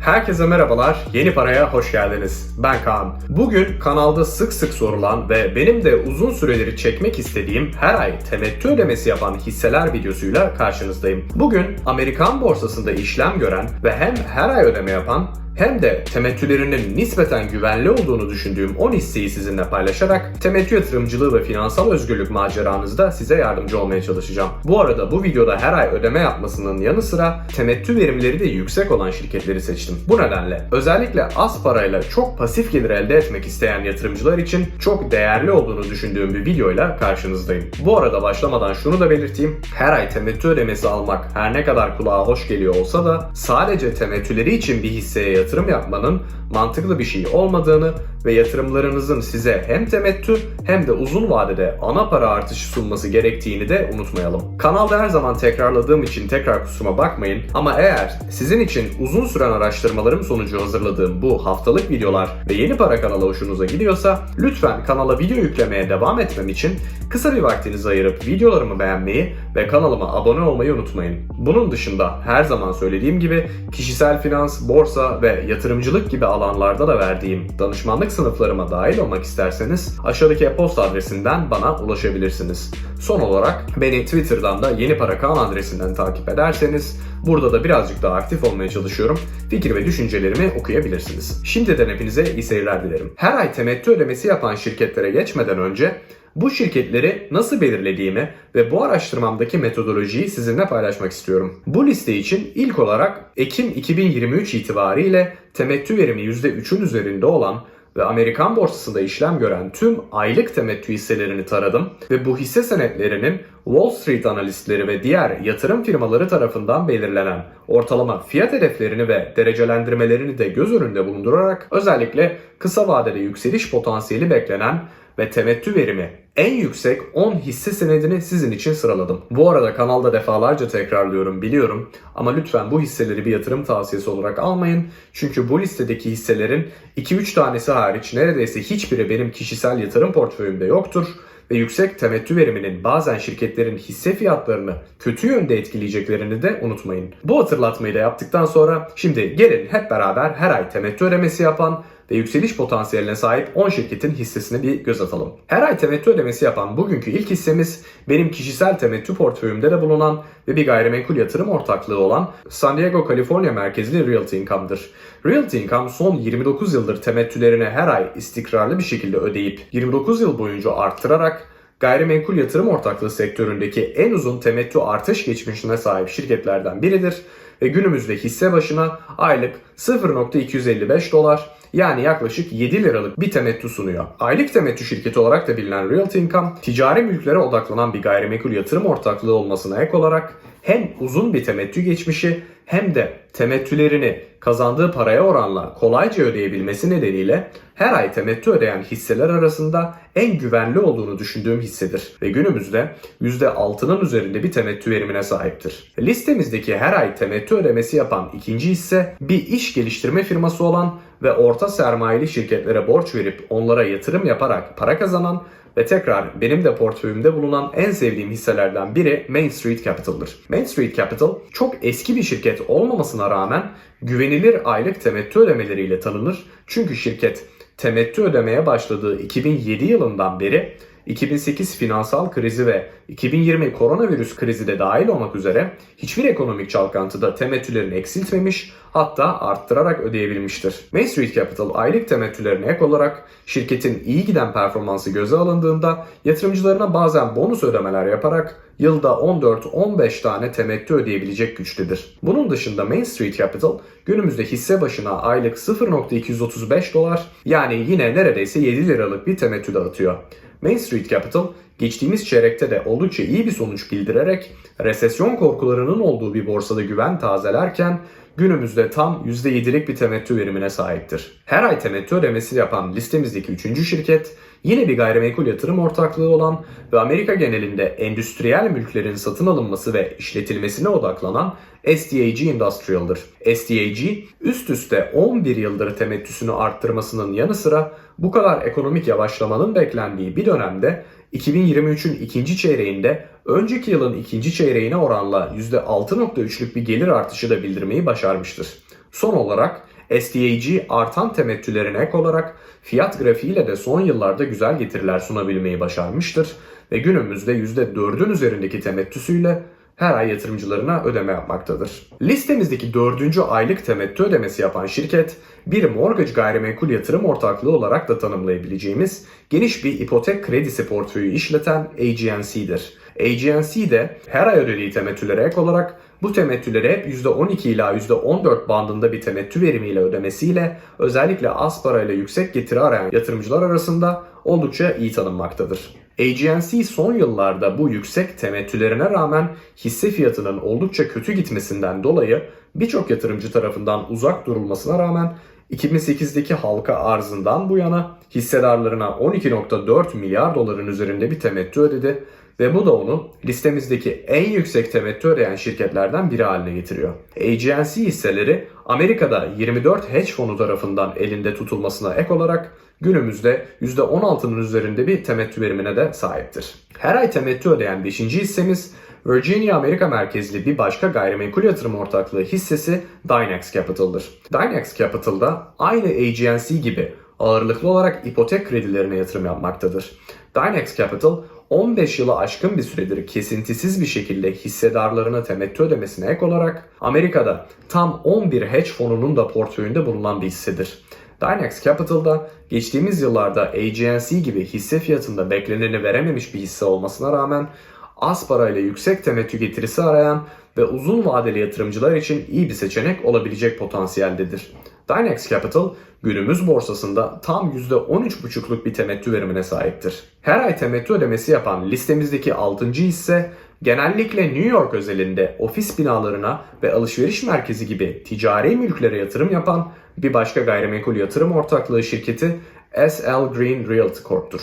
Herkese merhabalar, Yeni Paraya hoş geldiniz. Ben Kaan. Bugün kanalda sık sık sorulan ve benim de uzun süreleri çekmek istediğim her ay temettü ödemesi yapan hisseler videosuyla karşınızdayım. Bugün Amerikan borsasında işlem gören ve hem her ay ödeme yapan hem de temettülerinin nispeten güvenli olduğunu düşündüğüm 10 hisseyi sizinle paylaşarak temettü yatırımcılığı ve finansal özgürlük maceranızda size yardımcı olmaya çalışacağım. Bu arada bu videoda her ay ödeme yapmasının yanı sıra temettü verimleri de yüksek olan şirketleri seçtim. Bu nedenle özellikle az parayla çok pasif gelir elde etmek isteyen yatırımcılar için çok değerli olduğunu düşündüğüm bir videoyla karşınızdayım. Bu arada başlamadan şunu da belirteyim. Her ay temettü ödemesi almak her ne kadar kulağa hoş geliyor olsa da sadece temettüleri için bir hisseye yatırım yapmanın mantıklı bir şey olmadığını ve yatırımlarınızın size hem temettü hem de uzun vadede ana para artışı sunması gerektiğini de unutmayalım. Kanalda her zaman tekrarladığım için tekrar kusuruma bakmayın ama eğer sizin için uzun süren araştırmalarım sonucu hazırladığım bu haftalık videolar ve yeni para kanalı hoşunuza gidiyorsa lütfen kanala video yüklemeye devam etmem için kısa bir vaktinizi ayırıp videolarımı beğenmeyi ve kanalıma abone olmayı unutmayın. Bunun dışında her zaman söylediğim gibi kişisel finans, borsa ve yatırımcılık gibi alanlarda da verdiğim danışmanlık sınıflarıma dahil olmak isterseniz aşağıdaki e-posta adresinden bana ulaşabilirsiniz. Son olarak beni Twitter'dan da Yeni Para Kaan adresinden takip ederseniz burada da birazcık daha aktif olmaya çalışıyorum. Fikir ve düşüncelerimi okuyabilirsiniz. Şimdiden hepinize iyi seyirler dilerim. Her ay temettü ödemesi yapan şirketlere geçmeden önce bu şirketleri nasıl belirlediğimi ve bu araştırmamdaki metodolojiyi sizinle paylaşmak istiyorum. Bu liste için ilk olarak Ekim 2023 itibariyle temettü verimi %3'ün üzerinde olan ve Amerikan borsasında işlem gören tüm aylık temettü hisselerini taradım ve bu hisse senetlerinin Wall Street analistleri ve diğer yatırım firmaları tarafından belirlenen ortalama fiyat hedeflerini ve derecelendirmelerini de göz önünde bulundurarak özellikle kısa vadede yükseliş potansiyeli beklenen ve temettü verimi en yüksek 10 hisse senedini sizin için sıraladım. Bu arada kanalda defalarca tekrarlıyorum biliyorum ama lütfen bu hisseleri bir yatırım tavsiyesi olarak almayın. Çünkü bu listedeki hisselerin 2-3 tanesi hariç neredeyse hiçbiri benim kişisel yatırım portföyümde yoktur ve yüksek temettü veriminin bazen şirketlerin hisse fiyatlarını kötü yönde etkileyeceklerini de unutmayın. Bu hatırlatmayı da yaptıktan sonra şimdi gelin hep beraber her ay temettü ödemesi yapan ve yükseliş potansiyeline sahip 10 şirketin hissesine bir göz atalım. Her ay temettü ödemesi yapan bugünkü ilk hissemiz benim kişisel temettü portföyümde de bulunan ve bir gayrimenkul yatırım ortaklığı olan San Diego, Kaliforniya merkezli Realty Income'dır. Realty Income son 29 yıldır temettülerini her ay istikrarlı bir şekilde ödeyip 29 yıl boyunca arttırarak gayrimenkul yatırım ortaklığı sektöründeki en uzun temettü artış geçmişine sahip şirketlerden biridir ve günümüzde hisse başına aylık 0.255 dolar yani yaklaşık 7 liralık bir temettü sunuyor. Aylık temettü şirketi olarak da bilinen Realty Income, ticari mülklere odaklanan bir gayrimenkul yatırım ortaklığı olmasına ek olarak hem uzun bir temettü geçmişi hem de temettülerini kazandığı paraya oranla kolayca ödeyebilmesi nedeniyle her ay temettü ödeyen hisseler arasında en güvenli olduğunu düşündüğüm hissedir ve günümüzde %6'nın üzerinde bir temettü verimine sahiptir. Listemizdeki her ay temettü ödemesi yapan ikinci hisse bir iş geliştirme firması olan ve orta sermayeli şirketlere borç verip onlara yatırım yaparak para kazanan ve tekrar benim de portföyümde bulunan en sevdiğim hisselerden biri Main Street Capital'dır. Main Street Capital çok eski bir şirket olmamasına rağmen güvenilir aylık temettü ödemeleriyle tanınır. Çünkü şirket temettü ödemeye başladığı 2007 yılından beri 2008 finansal krizi ve 2020 koronavirüs krizi de dahil olmak üzere hiçbir ekonomik çalkantıda temettülerini eksiltmemiş hatta arttırarak ödeyebilmiştir. Main Street Capital aylık temettülerine ek olarak şirketin iyi giden performansı göze alındığında yatırımcılarına bazen bonus ödemeler yaparak yılda 14-15 tane temettü ödeyebilecek güçtedir. Bunun dışında Main Street Capital günümüzde hisse başına aylık 0.235 dolar yani yine neredeyse 7 liralık bir temettü dağıtıyor. Main Street Capital geçtiğimiz çeyrekte de oldukça iyi bir sonuç bildirerek resesyon korkularının olduğu bir borsada güven tazelerken günümüzde tam %7'lik bir temettü verimine sahiptir. Her ay temettü ödemesi yapan listemizdeki 3. şirket yine bir gayrimenkul yatırım ortaklığı olan ve Amerika genelinde endüstriyel mülklerin satın alınması ve işletilmesine odaklanan SDAG Industrial'dır. SDAG üst üste 11 yıldır temettüsünü arttırmasının yanı sıra bu kadar ekonomik yavaşlamanın beklendiği bir dönemde 2023'ün ikinci çeyreğinde önceki yılın ikinci çeyreğine oranla %6.3'lük bir gelir artışı da bildirmeyi başarmıştır. Son olarak SDAG artan temettülerine ek olarak fiyat grafiğiyle de son yıllarda güzel getiriler sunabilmeyi başarmıştır ve günümüzde %4'ün üzerindeki temettüsüyle her ay yatırımcılarına ödeme yapmaktadır. Listemizdeki dördüncü aylık temettü ödemesi yapan şirket, bir mortgage gayrimenkul yatırım ortaklığı olarak da tanımlayabileceğimiz geniş bir ipotek kredisi portföyü işleten AGNC'dir. AGNC de her ay ödediği temettülere ek olarak bu temettüleri hep %12 ila %14 bandında bir temettü verimiyle ödemesiyle özellikle az parayla yüksek getiri arayan yatırımcılar arasında oldukça iyi tanınmaktadır. AGNC son yıllarda bu yüksek temettülerine rağmen hisse fiyatının oldukça kötü gitmesinden dolayı birçok yatırımcı tarafından uzak durulmasına rağmen 2008'deki halka arzından bu yana hissedarlarına 12.4 milyar doların üzerinde bir temettü ödedi ve bu da onu listemizdeki en yüksek temettü ödeyen şirketlerden biri haline getiriyor. AGNC hisseleri Amerika'da 24 hedge fonu tarafından elinde tutulmasına ek olarak günümüzde %16'nın üzerinde bir temettü verimine de sahiptir. Her ay temettü ödeyen 5. hissemiz Virginia Amerika merkezli bir başka gayrimenkul yatırım ortaklığı hissesi Dynex Capital'dır. Dynex Capital'da aynı AGNC gibi ağırlıklı olarak ipotek kredilerine yatırım yapmaktadır. Dynex Capital 15 yılı aşkın bir süredir kesintisiz bir şekilde hissedarlarına temettü ödemesine ek olarak Amerika'da tam 11 hedge fonunun da portföyünde bulunan bir hissedir. Dynex Capital'da geçtiğimiz yıllarda AGNC gibi hisse fiyatında bekleneni verememiş bir hisse olmasına rağmen az parayla yüksek temettü getirisi arayan ve uzun vadeli yatırımcılar için iyi bir seçenek olabilecek potansiyeldedir. Dynex Capital günümüz borsasında tam %13,5'luk bir temettü verimine sahiptir. Her ay temettü ödemesi yapan listemizdeki 6. hisse genellikle New York özelinde ofis binalarına ve alışveriş merkezi gibi ticari mülklere yatırım yapan bir başka gayrimenkul yatırım ortaklığı şirketi SL Green Realty Corp'tur.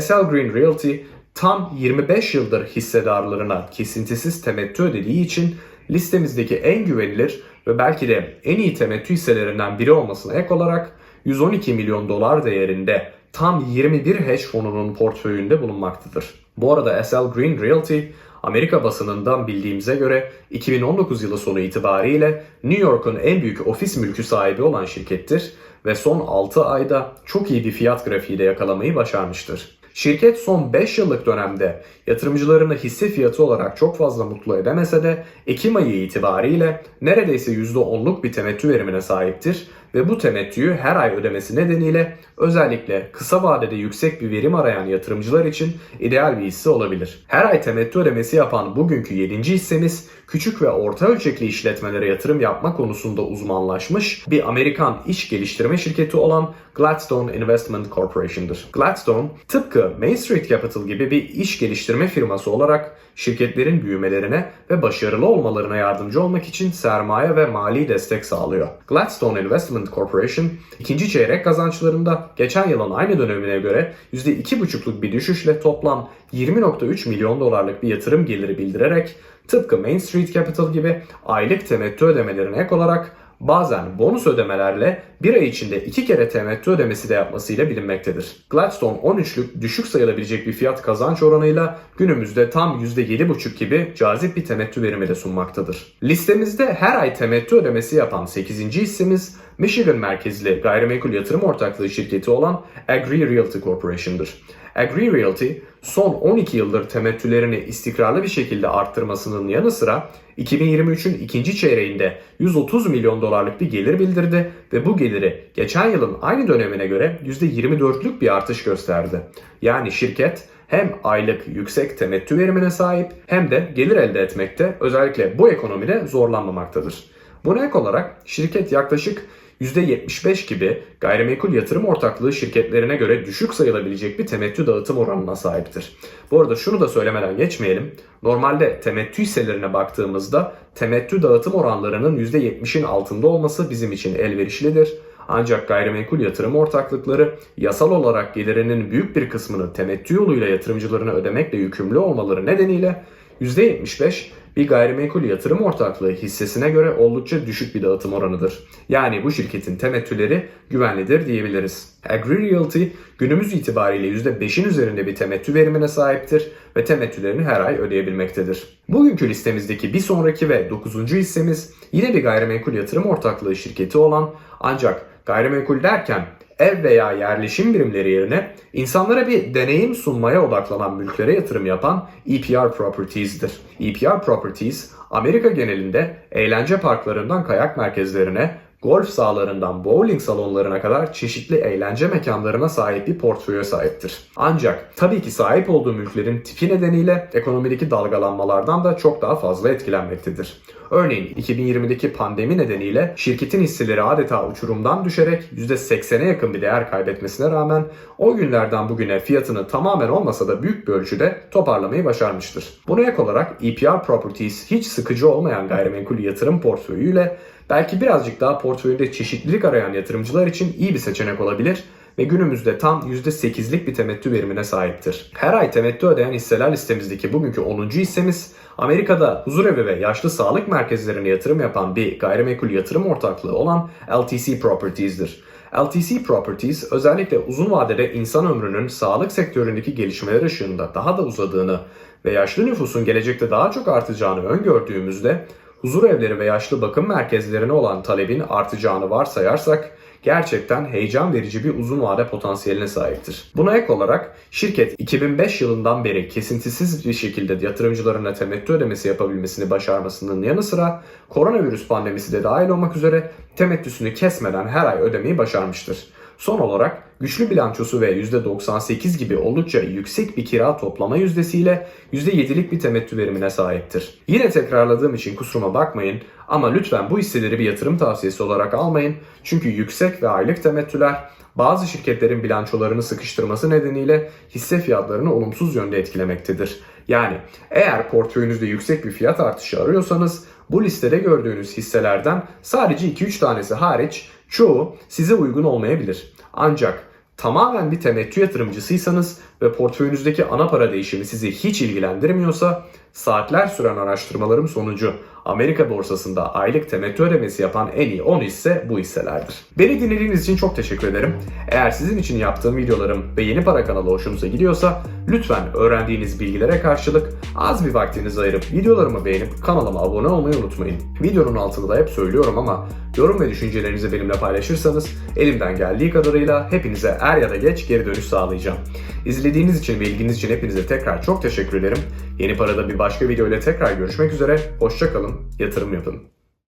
SL Green Realty tam 25 yıldır hissedarlarına kesintisiz temettü ödediği için listemizdeki en güvenilir ve belki de en iyi temettü hisselerinden biri olmasına ek olarak 112 milyon dolar değerinde tam 21 hedge fonunun portföyünde bulunmaktadır. Bu arada SL Green Realty Amerika basınından bildiğimize göre 2019 yılı sonu itibariyle New York'un en büyük ofis mülkü sahibi olan şirkettir ve son 6 ayda çok iyi bir fiyat grafiğiyle yakalamayı başarmıştır. Şirket son 5 yıllık dönemde yatırımcılarını hisse fiyatı olarak çok fazla mutlu edemese de Ekim ayı itibariyle neredeyse %10'luk bir temettü verimine sahiptir ve bu temettüyü her ay ödemesi nedeniyle özellikle kısa vadede yüksek bir verim arayan yatırımcılar için ideal bir hisse olabilir. Her ay temettü ödemesi yapan bugünkü 7. hissemiz küçük ve orta ölçekli işletmelere yatırım yapma konusunda uzmanlaşmış bir Amerikan iş geliştirme şirketi olan Gladstone Investment Corporation'dır. Gladstone tıpkı Main Street Capital gibi bir iş geliştirme firması olarak şirketlerin büyümelerine ve başarılı olmalarına yardımcı olmak için sermaye ve mali destek sağlıyor. Gladstone Investment Corporation ikinci çeyrek kazançlarında geçen yılın aynı dönemine göre %2,5'luk bir düşüşle toplam 20.3 milyon dolarlık bir yatırım geliri bildirerek tıpkı Main Street Capital gibi aylık temettü ödemelerine ek olarak bazen bonus ödemelerle bir ay içinde iki kere temettü ödemesi de yapmasıyla bilinmektedir. Gladstone 13'lük düşük sayılabilecek bir fiyat kazanç oranıyla günümüzde tam %7,5 gibi cazip bir temettü verimi de sunmaktadır. Listemizde her ay temettü ödemesi yapan 8. hissemiz Michigan merkezli gayrimenkul yatırım ortaklığı şirketi olan Agree Realty Corporation'dır. Agree Realty son 12 yıldır temettülerini istikrarlı bir şekilde arttırmasının yanı sıra 2023'ün ikinci çeyreğinde 130 milyon dolarlık bir gelir bildirdi ve bu geliri geçen yılın aynı dönemine göre %24'lük bir artış gösterdi. Yani şirket hem aylık yüksek temettü verimine sahip hem de gelir elde etmekte özellikle bu ekonomide zorlanmamaktadır. Buna ek olarak şirket yaklaşık %75 gibi gayrimenkul yatırım ortaklığı şirketlerine göre düşük sayılabilecek bir temettü dağıtım oranına sahiptir. Bu arada şunu da söylemeden geçmeyelim. Normalde temettü hisselerine baktığımızda temettü dağıtım oranlarının %70'in altında olması bizim için elverişlidir. Ancak gayrimenkul yatırım ortaklıkları yasal olarak gelirinin büyük bir kısmını temettü yoluyla yatırımcılarına ödemekle yükümlü olmaları nedeniyle %75 bir gayrimenkul yatırım ortaklığı hissesine göre oldukça düşük bir dağıtım oranıdır. Yani bu şirketin temettüleri güvenlidir diyebiliriz. Agri Realty günümüz itibariyle %5'in üzerinde bir temettü verimine sahiptir ve temettülerini her ay ödeyebilmektedir. Bugünkü listemizdeki bir sonraki ve 9. hissemiz yine bir gayrimenkul yatırım ortaklığı şirketi olan ancak gayrimenkul derken ev veya yerleşim birimleri yerine insanlara bir deneyim sunmaya odaklanan mülklere yatırım yapan EPR Properties'dir. EPR Properties, Amerika genelinde eğlence parklarından kayak merkezlerine, golf sahalarından bowling salonlarına kadar çeşitli eğlence mekanlarına sahip bir portföye sahiptir. Ancak tabii ki sahip olduğu mülklerin tipi nedeniyle ekonomideki dalgalanmalardan da çok daha fazla etkilenmektedir. Örneğin 2020'deki pandemi nedeniyle şirketin hisseleri adeta uçurumdan düşerek %80'e yakın bir değer kaybetmesine rağmen o günlerden bugüne fiyatını tamamen olmasa da büyük bir ölçüde toparlamayı başarmıştır. Buna ek olarak EPR Properties hiç sıkıcı olmayan gayrimenkul yatırım portföyüyle belki birazcık daha portföyünde çeşitlilik arayan yatırımcılar için iyi bir seçenek olabilir ve günümüzde tam %8'lik bir temettü verimine sahiptir. Her ay temettü ödeyen hisseler listemizdeki bugünkü 10. hissemiz Amerika'da huzurevi ve yaşlı sağlık merkezlerine yatırım yapan bir gayrimenkul yatırım ortaklığı olan LTC Properties'dir. LTC Properties özellikle uzun vadede insan ömrünün sağlık sektöründeki gelişmeler ışığında daha da uzadığını ve yaşlı nüfusun gelecekte daha çok artacağını öngördüğümüzde huzur evleri ve yaşlı bakım merkezlerine olan talebin artacağını varsayarsak gerçekten heyecan verici bir uzun vade potansiyeline sahiptir. Buna ek olarak şirket 2005 yılından beri kesintisiz bir şekilde yatırımcılarına temettü ödemesi yapabilmesini başarmasının yanı sıra koronavirüs pandemisi de dahil olmak üzere temettüsünü kesmeden her ay ödemeyi başarmıştır. Son olarak güçlü bilançosu ve %98 gibi oldukça yüksek bir kira toplama yüzdesiyle %7'lik bir temettü verimine sahiptir. Yine tekrarladığım için kusuruma bakmayın ama lütfen bu hisseleri bir yatırım tavsiyesi olarak almayın. Çünkü yüksek ve aylık temettüler bazı şirketlerin bilançolarını sıkıştırması nedeniyle hisse fiyatlarını olumsuz yönde etkilemektedir. Yani eğer portföyünüzde yüksek bir fiyat artışı arıyorsanız bu listede gördüğünüz hisselerden sadece 2-3 tanesi hariç çoğu size uygun olmayabilir. Ancak tamamen bir temettü yatırımcısıysanız ve portföyünüzdeki ana para değişimi sizi hiç ilgilendirmiyorsa saatler süren araştırmalarım sonucu Amerika borsasında aylık temettü ödemesi yapan en iyi 10 hisse bu hisselerdir. Beni dinlediğiniz için çok teşekkür ederim. Eğer sizin için yaptığım videolarım ve Yeni Para kanalı hoşunuza gidiyorsa lütfen öğrendiğiniz bilgilere karşılık az bir vaktinizi ayırıp videolarımı beğenip kanalıma abone olmayı unutmayın. Videonun altında da hep söylüyorum ama yorum ve düşüncelerinizi benimle paylaşırsanız elimden geldiği kadarıyla hepinize er ya da geç geri dönüş sağlayacağım. İzlediğiniz için ve ilginiz için hepinize tekrar çok teşekkür ederim. Yeni Para'da bir başka video ile tekrar görüşmek üzere. Hoşçakalın, yatırım yapın.